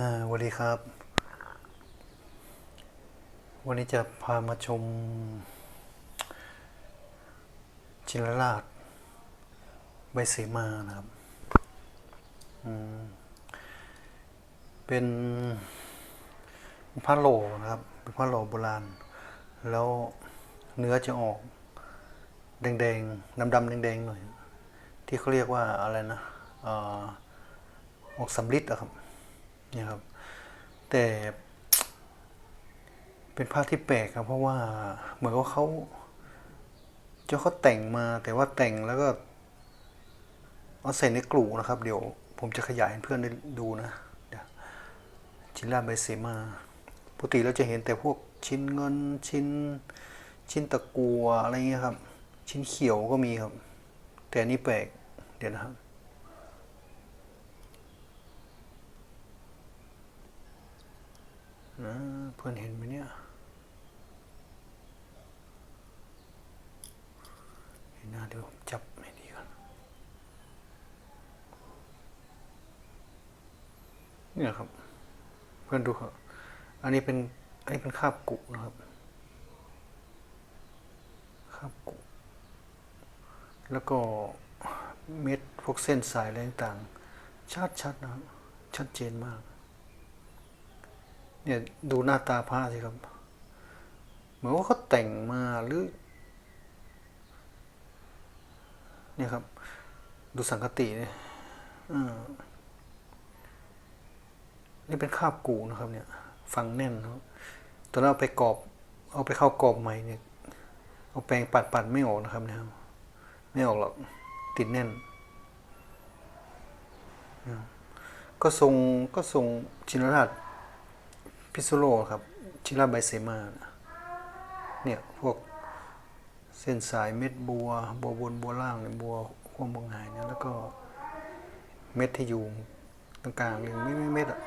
สวัสดีครับ วันนี้จะพามาชมจินราชใบเสมานะครับ เป็นผ้าโหลนะครับ เป็นผ้าโหลโบราณ แล้วเนื้อจะออก แดงๆดำๆแดงๆหน่อย ที่เขาเรียกว่าอะไรนะออกสำลิดอะครับ นี่ยครับ แต่เป็นภาพที่แปลกครับ เพราะว่าเหมือนว่าเขาเจ้าเขาแต่งมาแต่ว่าแต่งแล้วก็เอาใส่ในกลุ่นะครับ เดี๋ยวผมจะขยายให้เพื่อนได้ดูนะเดี๋ยวชิ้นลาใบเสมาปกติเราจะเห็นแต่พวกชิ้นเงินชิ้นชิ้นตะกัวอะไรเงี้ยครับ ชิ้นเขียวก็มีครับ แต่นนี้แปลกเดี๋ยวนะครับ นะเพื่อนเห็นไหมเนี่ย เห็นหน้าเดี๋ยวผมจับให้ดีก่อนเนี่ยครับ เพื่อนดูครับ อันนี้เป็น อันนี้เป็นคาบกุนะครับ คาบกุ แล้วก็เม็ดพวกเส้นสายอะไรต่างๆชัดๆนะครับ ชัดเจนมาก เนี่ยดูหน้าตาผ้าสิครับ เหมือนว่าเขาแต่งมาหรือเนี่ยครับ ดูสังกติเนี่ยอ่านี่เป็นคาบกูนะครับ เนี่ย ฟังแน่นครับตอนเอาไปกรอบ เอาไปเข้ากรอบใหม่เนี่ย เอาแปรงปัดปัดๆไม่ออกนะครับเนี่ยครับไม่ออกหรอก ติดแน่น ก็ทรงก็ทรงชินราช พิซโลครับ ชิราไบเซมาเนี่ย พวกเส้นสายเม็ดบัว บัวบนบัวล่างเนี่ยบัวขั้วบัวหายเนี่ยแล้วก็เม็ดที่อยู่ตรงกลางเลยไม่ไม่เม็ดอะ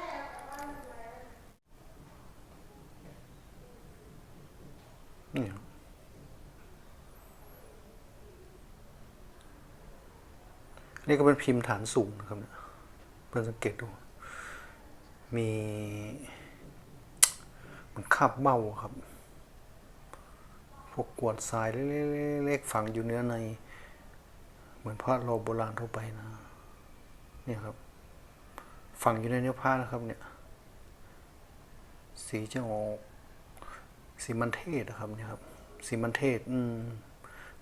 นี่ครับนี่ก็เป็นพิมพ์ฐานสูงนะครับเนี่ยเพื่อนสังเกตดู มี มันคาบเบ้าครับ พวกกวดทรายเล็กๆฝังอยู่เนื้อใน เหมือนพระโลโบราณทั่วไปนะ เนี่ยครับ ฝังอยู่ในเนื้อผ้านะครับเนี่ย สีจะออกสีมันเทศนะครับเนี่ยครับ สีมันเทศ อืม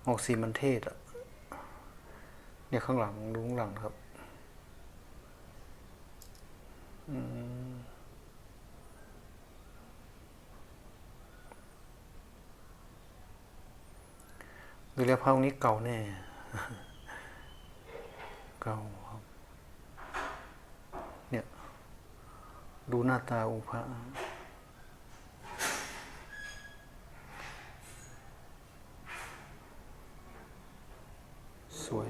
ออกสีมันเทศอะเนี่ยข้างหลังดูข้างหลังครับ ดูแล้วภาพนี้เก่าแน่ เก่าครับ เนี่ย ดูหน้าตาองค์พระสวย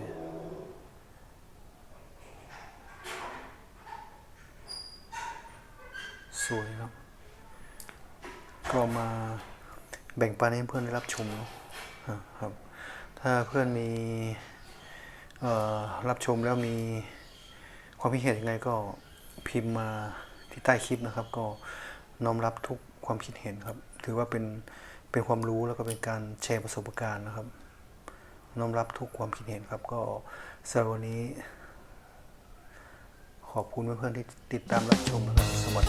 สวยครับ ก็มาแบ่งปันให้เพื่อนได้รับชมเนอะครับ ถ้าเพื่อนมีรับชมแล้วมีความคิดเห็นยังไงก็พิมพ์มาที่ใต้คลิปนะครับ ก็น้อมรับทุกความคิดเห็นครับ ถือว่าเป็นเป็นความรู้แล้วก็เป็นการแชร์ประสบการณ์นะครับ น้อมรับทุกความคิดเห็นครับ ก็สำหรับวันนี้ ขอบคุณเพื่อนๆที่ติดตามรับชมนะครับสวัสดี